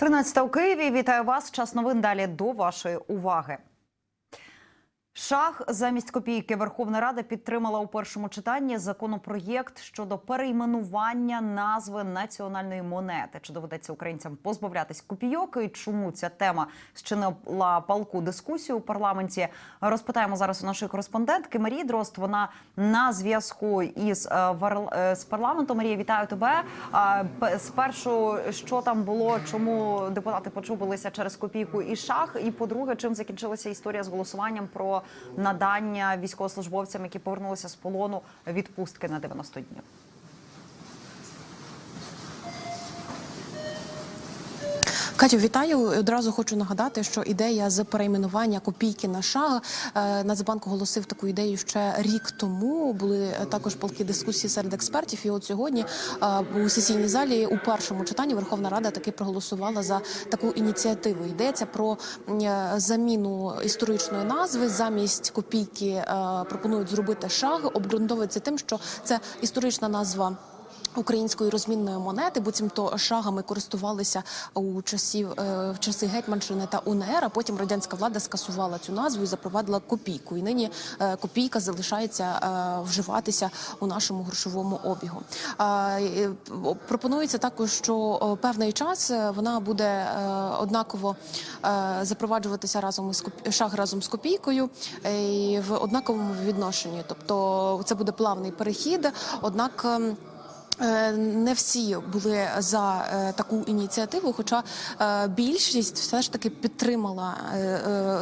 13 у Києві. Вітаю вас. Час новин далі до вашої уваги. Шах замість копійки Верховна Рада підтримала у першому читанні законопроєкт щодо перейменування назви національної монети. Чи доведеться українцям позбавлятись копійок? І чому ця тема зчинила палку дискусію у парламенті? Розпитаємо зараз у нашої кореспондентки Марії Дрозд. Вона на зв'язку із е, е, з парламентом. Марія, вітаю тебе. Спершу, що там було, чому депутати почубилися через копійку і шах? І по-друге, чим закінчилася історія з голосуванням про надання військовослужбовцям, які повернулися з полону відпустки на 90 днів? Катю, вітаю. Одразу хочу нагадати, що ідея з перейменування копійки на шаг е, Нацбанк оголосив таку ідею ще рік тому. Були е, також палки дискусії серед експертів. І от сьогодні е, у сесійній залі у першому читанні Верховна Рада таки проголосувала за таку ініціативу. Йдеться про заміну історичної назви замість копійки. Пропонують зробити шаг. Обґрунтовується тим, що це історична назва. Української розмінної монети, буцімто шагами користувалися у часів е, в часи гетьманщини та УНР. А потім радянська влада скасувала цю назву і запровадила копійку. І нині е, копійка залишається е, вживатися у нашому грошовому обігу. Пропонується також, що певний час вона буде однаково запроваджуватися разом із шаг разом з копійкою в однаковому відношенні. Тобто це буде плавний перехід. Однак. Е, Не всі були за е, таку ініціативу, хоча е, більшість все ж таки підтримала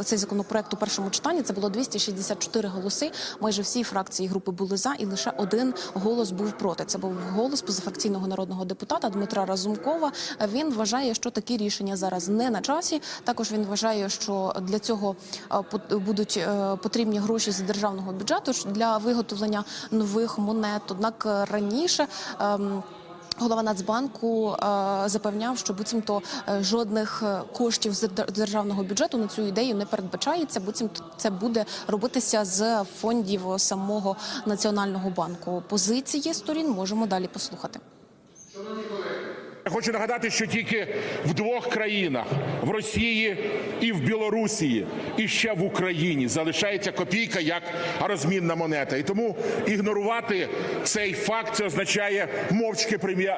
цей законопроект у першому читанні. Це було 264 голоси. Майже всі фракції групи були за, і лише один голос був проти. Це був голос позафракційного народного депутата Дмитра Разумкова. Він вважає, що такі рішення зараз не на часі. Також він вважає, що для цього будуть потрібні гроші з державного бюджету для виготовлення нових монет. Однак раніше. Ем, Голова Нацбанку е, запевняв, що буцімто е, жодних е, коштів з дер- державного бюджету на цю ідею не передбачається. Буцімто це буде робитися з фондів самого національного банку. Позиції сторін можемо далі послухати. Хочу нагадати, що тільки в двох країнах в Росії і в Білорусі, і ще в Україні залишається копійка як розмінна монета. І тому ігнорувати цей факт це означає мовчки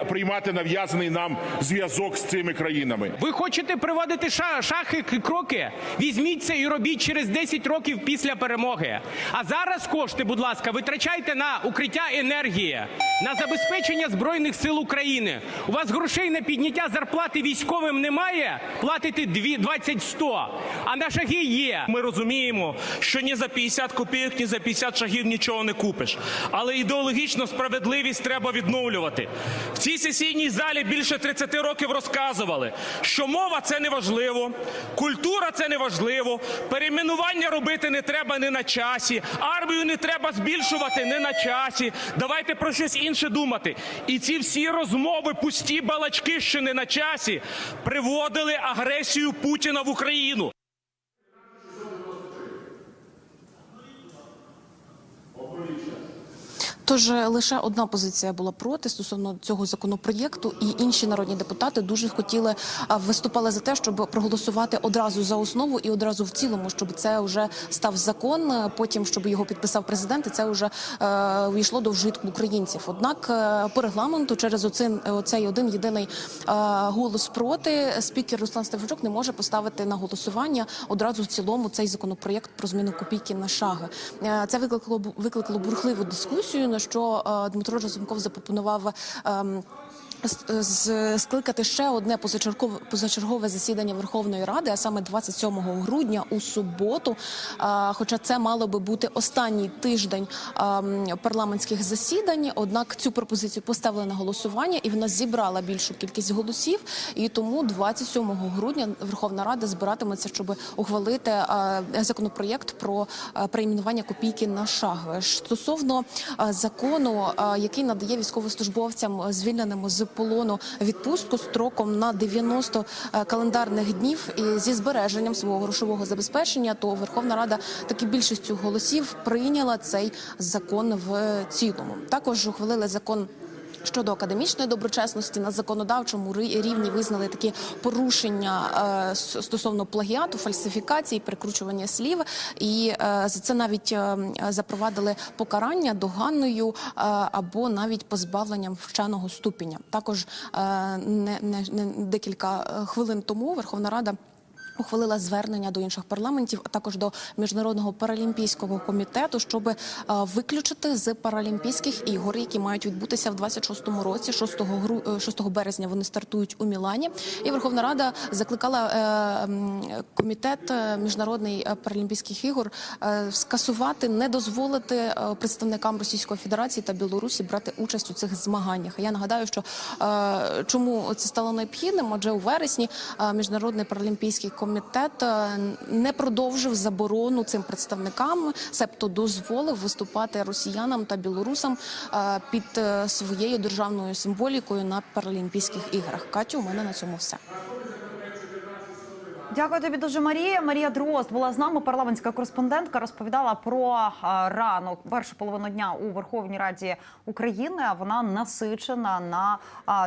приймати нав'язаний нам зв'язок з цими країнами. Ви хочете приводити ша- шахи кроки? Візьміть це і робіть через 10 років після перемоги. А зараз кошти, будь ласка, витрачайте на укриття енергії, на забезпечення збройних сил України. У вас грошей на підняття зарплати військовим немає. Платите дві- 20-100, а на шаги є. Ми розуміємо, що ні за 50 копійок, ні за 50 шагів нічого не купиш. Але ідеологічно справедливість треба відновлювати. В цій сесійній залі більше 30 років розказували, що мова це не важливо, культура це не важливо, перейменування робити не треба не на часі, армію не треба збільшувати не на часі. Давайте про щось інше думати. І ці всі розмови, пусті балачки, не на часі, приводили агресію Путіна в Україну. Тож е, лише одна позиція була проти стосовно цього законопроєкту, і інші народні депутати дуже хотіли виступали за те, щоб проголосувати одразу за основу і одразу в цілому, щоб це вже став закон. е, Потім щоб його підписав президент, і це вже е, війшло до вжитку українців. Однак е, по регламенту через оцин, оцей один єдиний е, голос проти спікер Руслан Стефанчук не може поставити на голосування одразу в цілому цей законопроєкт про зміну копійки на шаги. Е, Це викликало викликало бурхливу дискусію. Що е, Дмитро Разумков запропонував. Скликати ще одне позачергове позачергове засідання Верховної Ради, а саме 27 грудня у суботу. Хоча це мало би бути останній тиждень парламентських засідань. Однак цю пропозицію поставили на голосування, і вона зібрала більшу кількість голосів. І тому 27 грудня Верховна Рада збиратиметься, щоб ухвалити законопроєкт про перейменування копійки на шаг. Стосовно закону, який надає військовослужбовцям звільненим з полону відпустку строком на 90 е, календарних днів зі збереженням свого грошового забезпечення, то Верховна Рада таки більшістю голосів прийняла цей закон в цілому. Також ухвалили закон Щодо академічної доброчесності на законодавчому рівні визнали такі порушення е, стосовно плагіату, фальсифікації, перекручування слів, і е, за це навіть е, запровадили покарання доганною е, або навіть позбавленням вченого ступеня. Також не, не, декілька хвилин тому Верховна Рада. Ухвалила звернення до інших парламентів, а також до міжнародного паралімпійського комітету, щоб е, виключити з паралімпійських ігор, які мають відбутися в 26-му році, 6, гру, е, 6 березня. Вони стартують у Мілані. І Верховна Рада закликала е, комітет міжнародний е, паралімпійських ігор скасувати, не дозволити представникам Російської Федерації та Білорусі брати участь у цих змаганнях. Я нагадаю, що чому це стало необхідним? Адже у вересні міжнародний паралімпійський комітет е, не продовжив заборону цим представникам, себто дозволив виступати росіянам та білорусам е, під е, своєю державною символікою на паралімпійських іграх. Катю, у мене на цьому все. Дякую тобі дуже, Марія. Марія Дрозд була з нами. Парламентська кореспондентка розповідала про ранок першу половину дня у Верховній Раді України. А Вона насичена на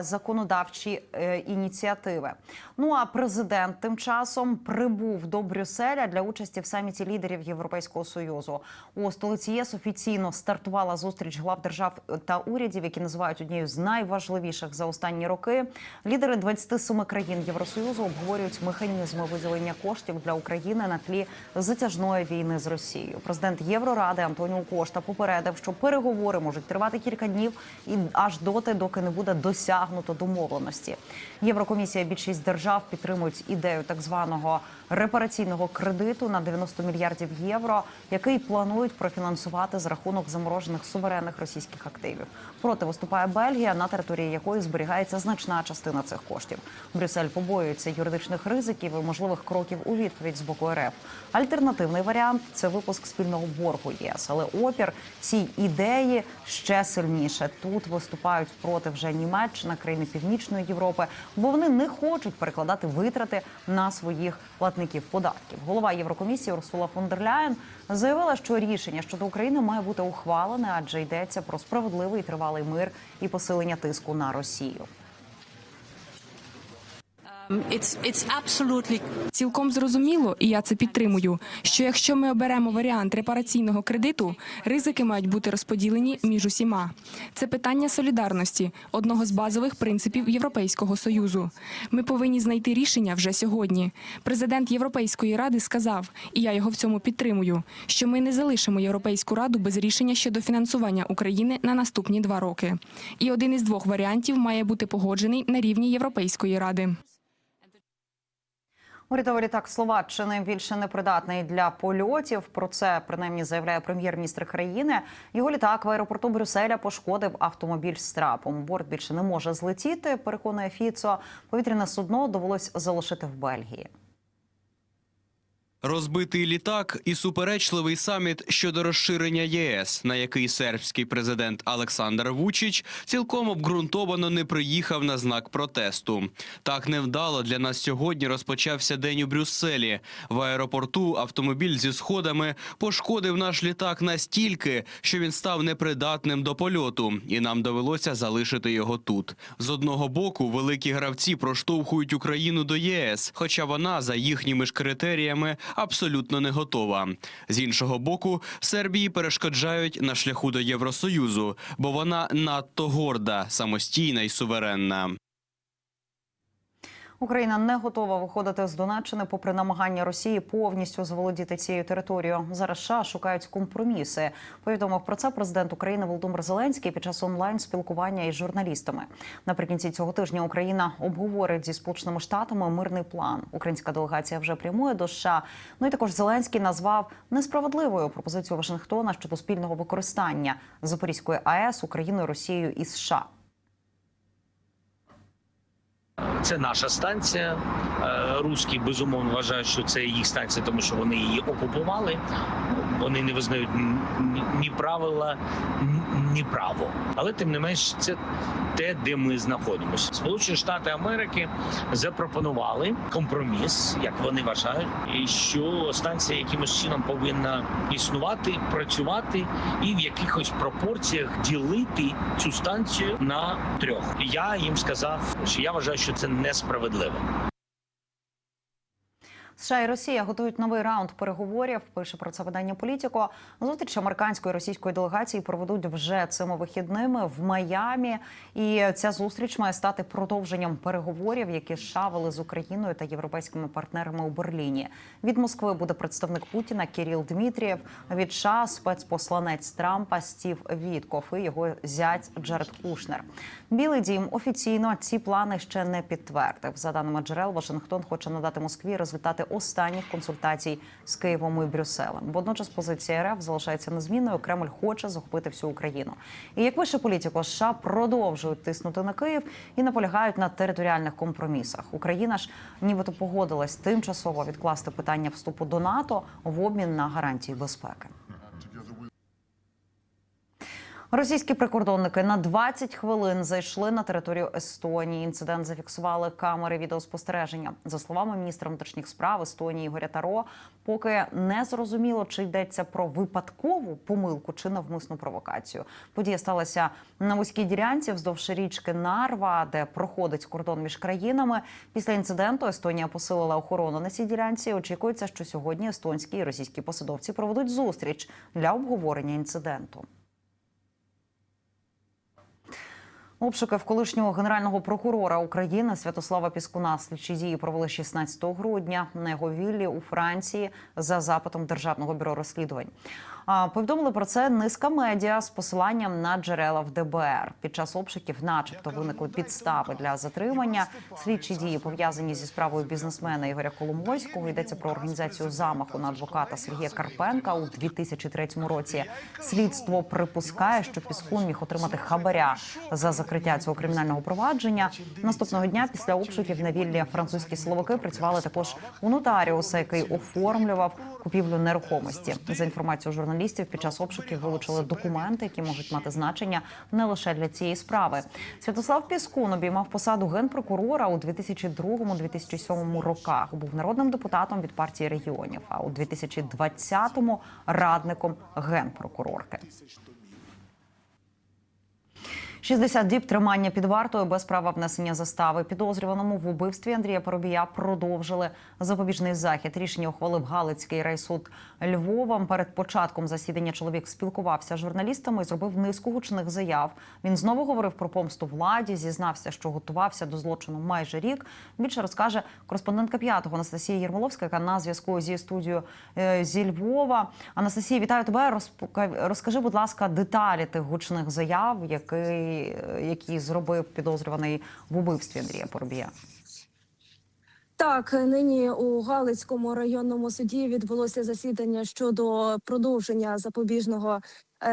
законодавчі е, ініціативи. Ну а президент тим часом прибув до Брюсселя для участі в саміті лідерів Європейського союзу. У столиці ЄС офіційно стартувала зустріч глав держав та урядів, які називають однією з найважливіших за останні роки. Лідери 27 країн Євросоюзу обговорюють механізми виділення коштів для України на тлі затяжної війни з Росією. Президент Євроради Антоніо Кошта попередив, що переговори можуть тривати кілька днів і аж доти, доки не буде досягнуто домовленості. Єврокомісія більшість держав підтримують ідею так званого репараційного кредиту на 90 мільярдів євро, який планують профінансувати за рахунок заморожених суверенних російських активів. Проти виступає Бельгія, на території якої зберігається значна частина цих коштів. Брюссель побоюється юридичних ризиків і можливих кроків у відповідь з боку РФ. Альтернативний варіант це випуск спільного боргу ЄС, але опір цій ідеї ще сильніше. Тут виступають проти вже Німеччина, країни Північної Європи, бо вони не хочуть перекладати витрати на своїх платників податків. Голова Єврокомісії Урсула фон дер Ляєн заявила, що рішення щодо України має бути ухвалене, адже йдеться про справедливий тривалий мир і посилення тиску на Росію. It's it's absolutely Цілком зрозуміло, і я це підтримую. Що якщо ми оберемо варіант репараційного кредиту, ризики мають бути розподілені між усіма. Це питання солідарності, одного з базових принципів Європейського союзу. Ми повинні знайти рішення вже сьогодні. Президент Європейської ради сказав, і я його в цьому підтримую, що ми не залишимо Європейську раду без рішення щодо фінансування України на наступні два роки. І один із двох варіантів має бути погоджений на рівні Європейської ради. Урядовий літак Словаччини більше не придатний для польотів. Про це принаймні заявляє прем'єр-міністр країни. Його літак в аеропорту Брюсселя пошкодив автомобіль з трапом. Борт більше не може злетіти. Переконує Фіцо. Повітряне судно довелось залишити в Бельгії. Розбитий літак і суперечливий саміт щодо розширення ЄС, на який сербський президент Олександр Вучич цілком обґрунтовано не приїхав на знак протесту. Так невдало для нас сьогодні розпочався день у Брюсселі. В аеропорту автомобіль зі сходами пошкодив наш літак настільки, що він став непридатним до польоту, і нам довелося залишити його тут. З одного боку, великі гравці проштовхують Україну до ЄС, хоча вона за їхніми ж критеріями абсолютно не готова. З іншого боку, Сербії перешкоджають на шляху до Євросоюзу, бо вона надто горда, самостійна і суверенна. Україна не готова виходити з Донеччини, попри намагання Росії повністю заволодіти цією територією. Зараз США шукають компроміси. Повідомив про це президент України Володимир Зеленський під час онлайн спілкування із журналістами. Наприкінці цього тижня Україна обговорить зі сполученими штатами мирний план. Українська делегація вже прямує до США. Ну і також Зеленський назвав несправедливою пропозицію Вашингтона щодо спільного використання Запорізької АЕС Україною, Росією і США. Це наша станція. Е, Руські безумовно вважають, що це їх станція, тому що вони її окупували. Вони не визнають ні, правила, ні право. Але тим не менш, це те, де ми знаходимося. Сполучені Штати Америки запропонували компроміс, як вони вважають, і що станція якимось чином повинна існувати, працювати і в якихось пропорціях ділити цю станцію на трьох. Я їм сказав, що я вважаю, що це несправедливо. США і Росія готують новий раунд переговорів. Пише про це видання Політіко. Зустріч американської і російської делегації проведуть вже цими вихідними в Майамі. І ця зустріч має стати продовженням переговорів, які США вели з Україною та європейськими партнерами у Берліні. Від Москви буде представник Путіна Кіріл Дмитрієв. Від США спецпосланець Трампа Стів Вітков і його зять Джеред Кушнер. Білий дім офіційно ці плани ще не підтвердив. За даними джерел, Вашингтон хоче надати Москві результати останніх консультацій з Києвом і Брюсселем. Водночас позиція РФ залишається незмінною. Кремль хоче захопити всю Україну. І як пише політико, США продовжують тиснути на Київ і наполягають на територіальних компромісах. Україна ж нібито погодилась тимчасово відкласти питання вступу до НАТО в обмін на гарантії безпеки. Російські прикордонники на 20 хвилин зайшли на територію Естонії. Інцидент зафіксували камери відеоспостереження. За словами міністра внутрішніх справ Естонії Ігоря Таро, поки не зрозуміло, чи йдеться про випадкову помилку чи навмисну провокацію. Подія сталася на вузькій ділянці вздовж річки Нарва, де проходить кордон між країнами. Після інциденту Естонія посилила охорону на цій ділянці. Очікується, що сьогодні естонські і російські посадовці проведуть зустріч для обговорення інциденту. Обшуки в колишнього генерального прокурора України Святослава Піскуна слідчі дії провели 16 грудня на його віллі у Франції за запитом Державного бюро розслідувань. Повідомили про це низка медіа з посиланням на джерела в ДБР. Під час обшуків, начебто, виникли підстави для затримання. Слідчі дії пов'язані зі справою бізнесмена Ігоря Коломойського. Йдеться про організацію замаху на адвоката Сергія Карпенка у 2003 році. Слідство припускає, що Піскун міг отримати хабаря за закриття цього кримінального провадження. Наступного дня після обшуків на віллі французькі силовики працювали також у нотаріуса, який оформлював купівлю нерухомості. За інформацією журналістів, під час обшуків вилучили документи, які можуть мати значення не лише для цієї справи. Святослав Піскун обіймав посаду генпрокурора у 2002-2007 роках. Був народним депутатом від партії регіонів. А у 2020-му радником генпрокурорки. 60 діб тримання під вартою без права внесення застави. Підозрюваному в убивстві Андрія Поробія продовжили запобіжний захід. Рішення ухвалив Галицький райсуд Львова. Перед початком засідання чоловік спілкувався з журналістами і зробив низку гучних заяв. Він знову говорив про помсту владі, зізнався, що готувався до злочину майже рік. Більше розкаже кореспондентка п'ятого Анастасія Єрмоловська, яка на зв'язку зі студією е, зі Львова. Анастасія, вітаю тебе. Розкажи, будь ласка, деталі тих гучних заяв, які, які зробив підозрюваний в убивстві Андрія Поробія. Так, нині у Галицькому районному суді відбулося засідання щодо продовження запобіжного е,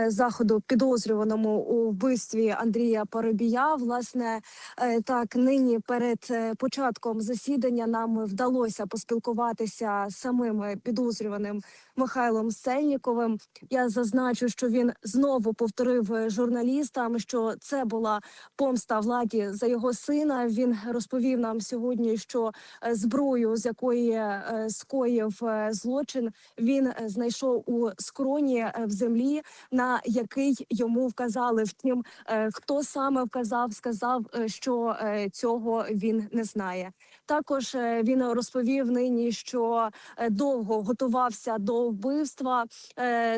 заходу підозрюваному у вбивстві Андрія Парубія. Власне, е, так нині перед е, початком засідання нам вдалося поспілкуватися з самим е, підозрюваним Михайлом Сельніковим. Я зазначу, що він знову повторив е, журналістам, що це була помста владі за його сина. Він розповів нам сьогодні, що е, зброю, з якої е, скоїв е, злочин, він е, знайшов у скроні е, в землі, на який йому вказали. Втім, е, хто саме вказав, сказав, е, що е, цього він не знає. Також він розповів нині, що довго готувався до вбивства,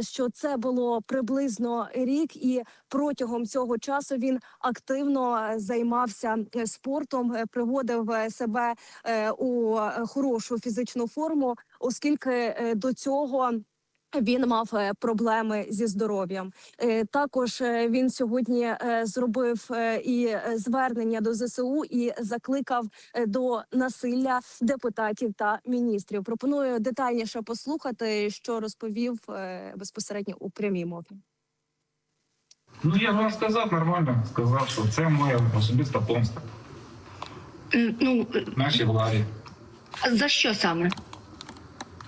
що це було приблизно рік, і протягом цього часу він активно займався спортом, приводив себе у хорошу фізичну форму, оскільки до цього. Він мав е, проблеми зі здоров'ям. Е, Також е, він сьогодні зробив і звернення до ЗСУ і закликав до насилля депутатів та міністрів. Пропоную детальніше послухати, що розповів безпосередньо у прямій мові. Ну я вам сказав нормально. Сказав, що це моя особиста помста Ну, нашій владі. за що саме?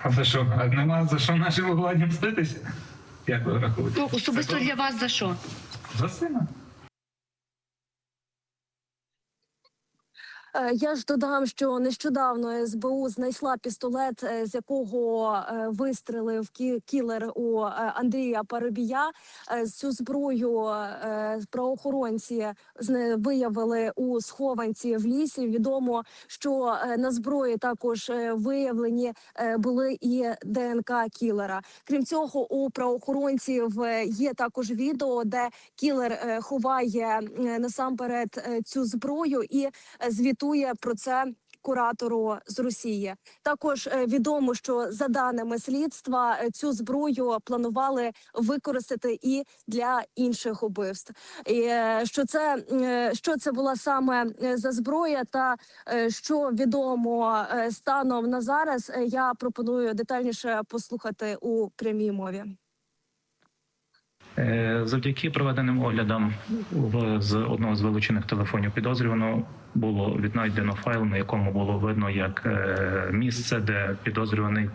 А за що? А нема за що нашим владі мститися? Як ви рахуєте? Ну, особисто Це для вас за що? За сина? Я ж додам, що нещодавно СБУ знайшла пістолет, е, з якого е, вистрелив кі- кілер у е, Андрія Парубія. Е, Цю зброю е, правоохоронці виявили у схованці в лісі. Відомо, що е, на зброї також е, виявлені е, були і ДНК кілера. Крім цього, у правоохоронців е, є також відео, де кілер е, ховає е, насамперед е, цю зброю і е, звітує про це. Куратору з Росії також е, відомо, що за даними слідства е, цю зброю планували використати і для інших убивств. І е, що це що це була саме за зброя, та що відомо станом на зараз, я пропоную детальніше послухати у прямій мові. Завдяки проведеним оглядам з одного з вилучених телефонів підозрюваного було віднайдено файл, на якому було видно як е, місце, де підозрюваний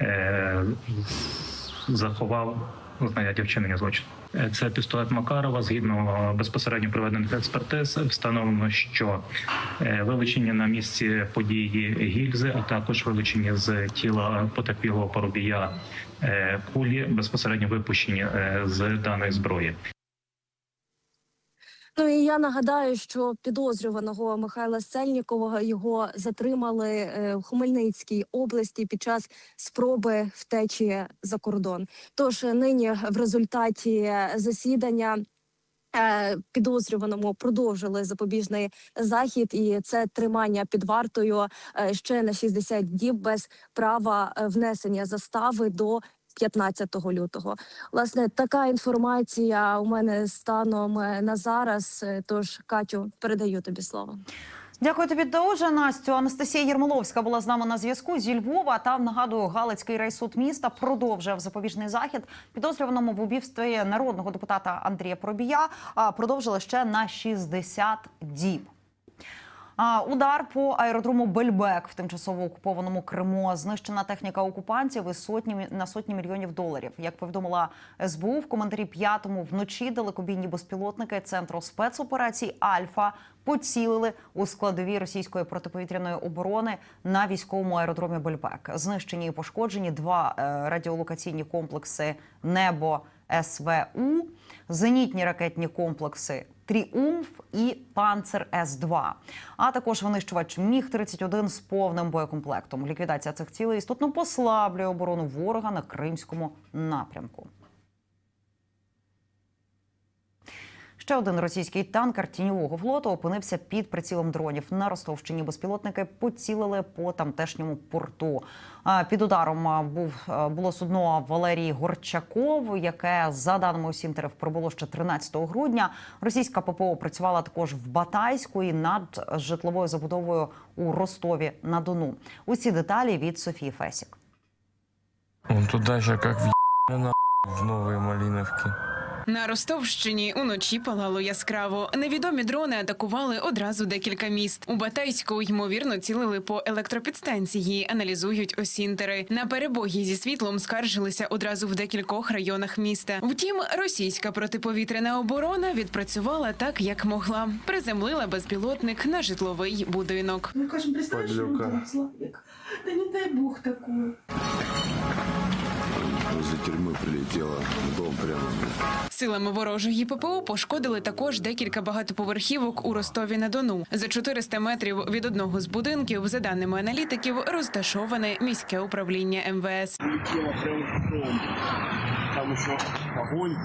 е, заховав знаряддя вчинення злочину. Е, Це пістолет Макарова. Згідно безпосередньо проведених експертиз, встановлено, що вилучені на місці події гільзи, а також вилучені з тіла потерпілого парубія кулі безпосередньо випущені з даної зброї. Ну і я нагадаю, що підозрюваного Михайла Сельнікова його затримали е, в Хмельницькій області під час спроби втечі за кордон. Тож е, нині в результаті засідання. е, Підозрюваному продовжили запобіжний захід, і це тримання під вартою ще на 60 діб без права внесення застави до 15 лютого. Власне, така інформація у мене станом е, на зараз. Е, Тож, Катю, передаю тобі слово. Дякую тобі дуже, Настю. Анастасія Єрмоловська була з нами на зв'язку зі Львова. Там нагадую, Галицький райсуд міста продовжив запобіжний захід підозрюваному в убивстві народного депутата Андрія Пробія. а, Продовжили ще на 60 діб. Удар по аеродрому Бельбек в тимчасово окупованому Криму. Знищена техніка окупантів і сотні на сотні мільйонів доларів. Як повідомила СБУ в коментарі п'ятому вночі далекобійні безпілотники центру спецоперацій Альфа поцілили у складові російської протиповітряної оборони на військовому аеродромі Бельбек. Знищені і пошкоджені два е, радіолокаційні комплекси Небо СВУ, зенітні ракетні комплекси Тріумф і Панцер С-2, а також винищувач Міг 31 з повним боєкомплектом. Ліквідація цих цілей істотно послаблює оборону ворога на кримському напрямку. Ще один російський танкер тіньового флоту опинився під прицілом дронів. На Ростовщині безпілотники поцілили по тамтешньому порту. Під ударом був було судно Валерій Горчаков, яке за даними Осінтерів прибуло ще 13 грудня. Російська ППО працювала також в Батайську і над житловою забудовою у Ростові на Дону. Усі деталі від Софії Фесік. Он туда же как в в Новой Малиновке. На Ростовщині уночі палало яскраво. Невідомі дрони атакували одразу декілька міст. У Батайську ймовірно цілили по електропідстанції. Аналізують осінтери. На перебої зі світлом скаржилися одразу в декількох районах міста. Втім, російська протиповітряна оборона відпрацювала так, як могла. Приземлила безпілотник на житловий будинок. Ну, кажем, представляешь, Подлюка. что человек? Да не дай бог такое. Из-за тюрьмы в дом прямо. Силами ворожої ППО пошкодили також декілька багатоповерхівок у Ростові на Дону. За 400 метрів від одного з будинків, за даними аналітиків, розташоване міське управління МВС. Там еще огонь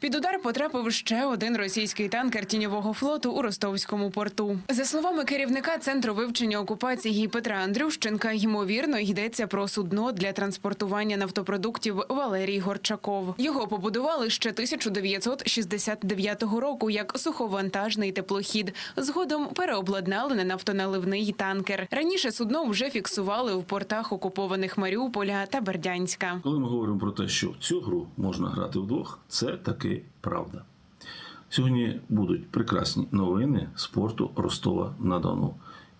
Під удар потрапив ще один російський танкер тіньового флоту у ростовському порту. За словами керівника центру вивчення окупації Петра Андрющенка, ймовірно йдеться про судно для транспортування нафтопродуктів Валерій Горчаков. Його побудували ще 1969 року як суховантажний теплохід. Згодом переобладнали на нафтоналивний танкер. Раніше судно вже фіксували в портах окупованих Маріуполя та Бердянська. Коли ми говоримо про те, що цю гру можна грати вдвох, це таки правда. Сьогодні будуть прекрасні новини спорту Ростова на Дону.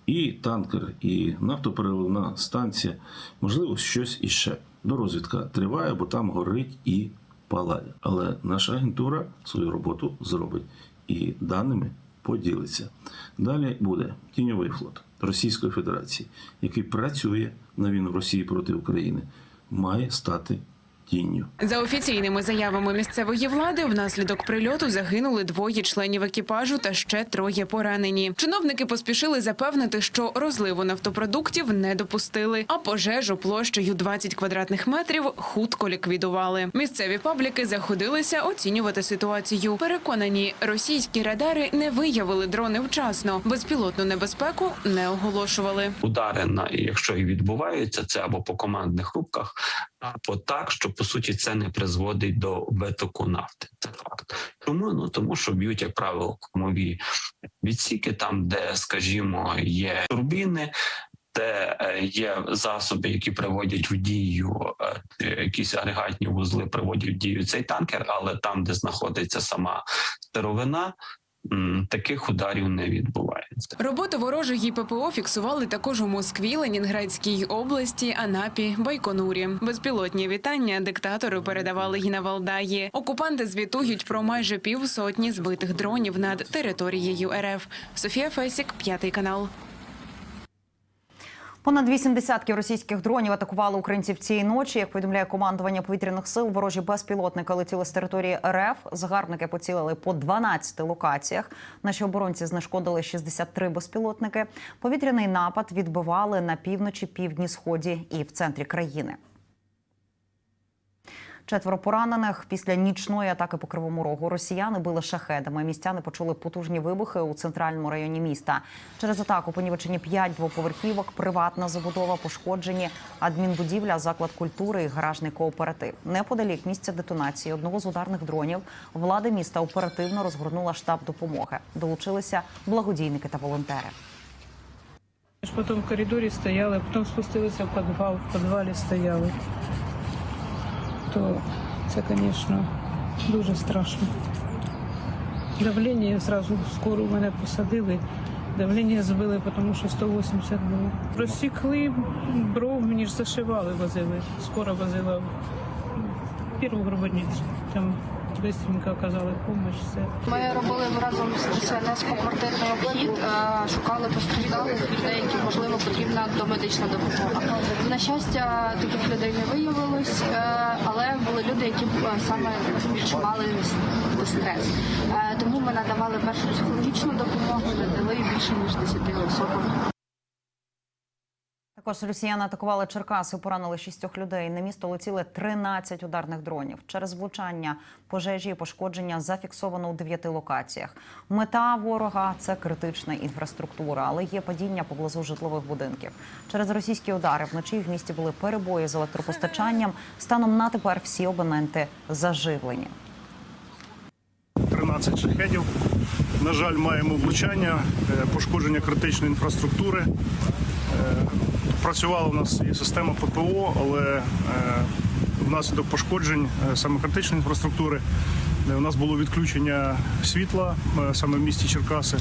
і танкер, і нафтопереливна станція, можливо, щось іще. Дорозвідка триває, бо там горить і палає. Але наша агентура свою роботу зробить і даними поділиться. Далі буде тіньовий флот Російської Федерації, який працює на війну Росії проти України, має стати тінню. За офіційними заявами місцевої влади, внаслідок прильоту загинули двоє членів екіпажу та ще троє поранені. Чиновники поспішили запевнити, що розливу нафтопродуктів не допустили, а пожежу площею 20 квадратних метрів хутко ліквідували. Місцеві пабліки заходилися оцінювати ситуацію. Переконані, російські радари не виявили дрони вчасно, безпілотну небезпеку не оголошували. Удари на якщо і відбуваються, це або по командних рубках, або так, що по суті це не призводить до витоку нафти. Це факт. Чому? Ну тому що б'ють, як правило, кормові відсіки, там, де, скажімо, є турбіни. Де е, є засоби, які приводять в дію е, якісь агрегатні вузли, приводять в дію цей танкер, але там, де знаходиться сама сировина, таких ударів не відбувається. Роботу ворожої ППО фіксували також у Москві, Ленінградській області, Анапі, Байконурі. Безпілотні вітання диктатору передавали і на Валдаї. Окупанти звітують про майже півсотні збитих дронів над територією РФ. Софія Фесік, п'ятий канал. Понад вісім десятків російських дронів атакували українців цієї ночі. Як повідомляє командування повітряних сил, ворожі безпілотники летіли з території РФ. Загарбники поцілили по 12 локаціях. Наші оборонці знешкодили 63 безпілотники. Повітряний напад відбивали на півночі, півдні, сході і в центрі країни. Четверо поранених після нічної атаки по кривому рогу. Росіяни били шахедами. Містяни почули потужні вибухи у центральному районі міста. Через атаку понівечені п'ять двоповерхівок, приватна забудова, пошкоджені адмінбудівля, заклад культури і гаражний кооператив. Неподалік місця детонації одного з ударних дронів влади міста оперативно розгорнула штаб допомоги. Долучилися благодійники та волонтери. Потім в коридорі стояли, потім спустилися в підвал, в підвалі стояли. То це, звісно, дуже страшно. Давлення одразу скоро мене посадили. Давлення збили, тому що 180 було. Розсікли бров, мені ж зашивали, возили. Скоро возила в першу. Там швидко оказали допомогу. Все. Ми робили разом з ДСНС квартирний обхід, е, шукали постраждалих людей, яким можливо потрібна домедична допомога. На щастя, таких людей не виявилось, е, але були люди, які е, саме відчували стрес. Тому ми надавали першу психологічну допомогу, надали більше ніж 10 особам. Також росіяни атакували Черкаси, поранили шістьох людей. На місто летіли 13 ударних дронів. Через влучання, пожежі і пошкодження зафіксовано у дев'яти локаціях. Мета ворога це критична інфраструктура, але є падіння поблизу житлових будинків. Через російські удари вночі в місті були перебої з електропостачанням. Станом на тепер всі абоненти заживлені. 13 шахедів. На жаль, маємо влучання, е, пошкодження критичної інфраструктури. Працювала у нас і система ППО, але е, внаслідок пошкоджень е, саме критичної інфраструктури е, у нас було відключення світла саме в місті Черкаси.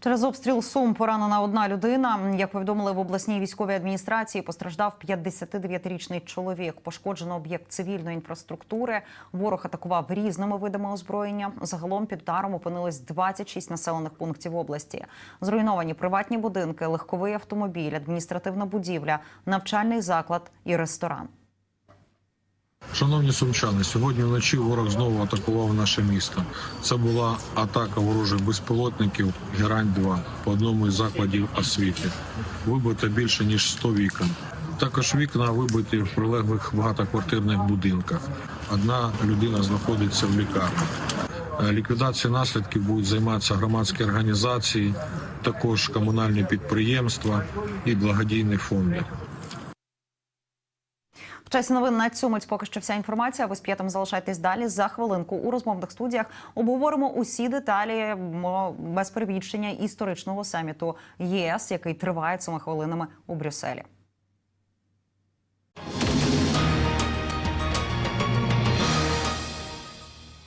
Через обстріл Сум поранена одна людина. Як повідомили в обласній військовій адміністрації, постраждав 59-річний чоловік. Пошкоджено об'єкт цивільної інфраструктури. Ворог атакував різними видами озброєння. Загалом під ударом опинилось 26 населених пунктів області. Зруйновані приватні будинки, легковий автомобіль, адміністративна будівля, навчальний заклад і ресторан. Шановні сумчани, сьогодні вночі ворог знову атакував наше місто. Це була атака ворожих безпілотників Герань 2 по одному із закладів освіти. Вибито більше ніж 100 вікон. Також вікна вибиті в прилеглих багатоквартирних будинках. Одна людина знаходиться в лікарні. Е, Ліквідацією наслідків будуть займатися громадські організації, також комунальні підприємства і благодійні фонди. В часі новин на цьому поки що вся інформація. Ви з п'ятом залишайтесь далі. За хвилинку у розмовних студіях обговоримо усі деталі без перебільшення історичного саміту ЄС, який триває цими хвилинами у Брюсселі.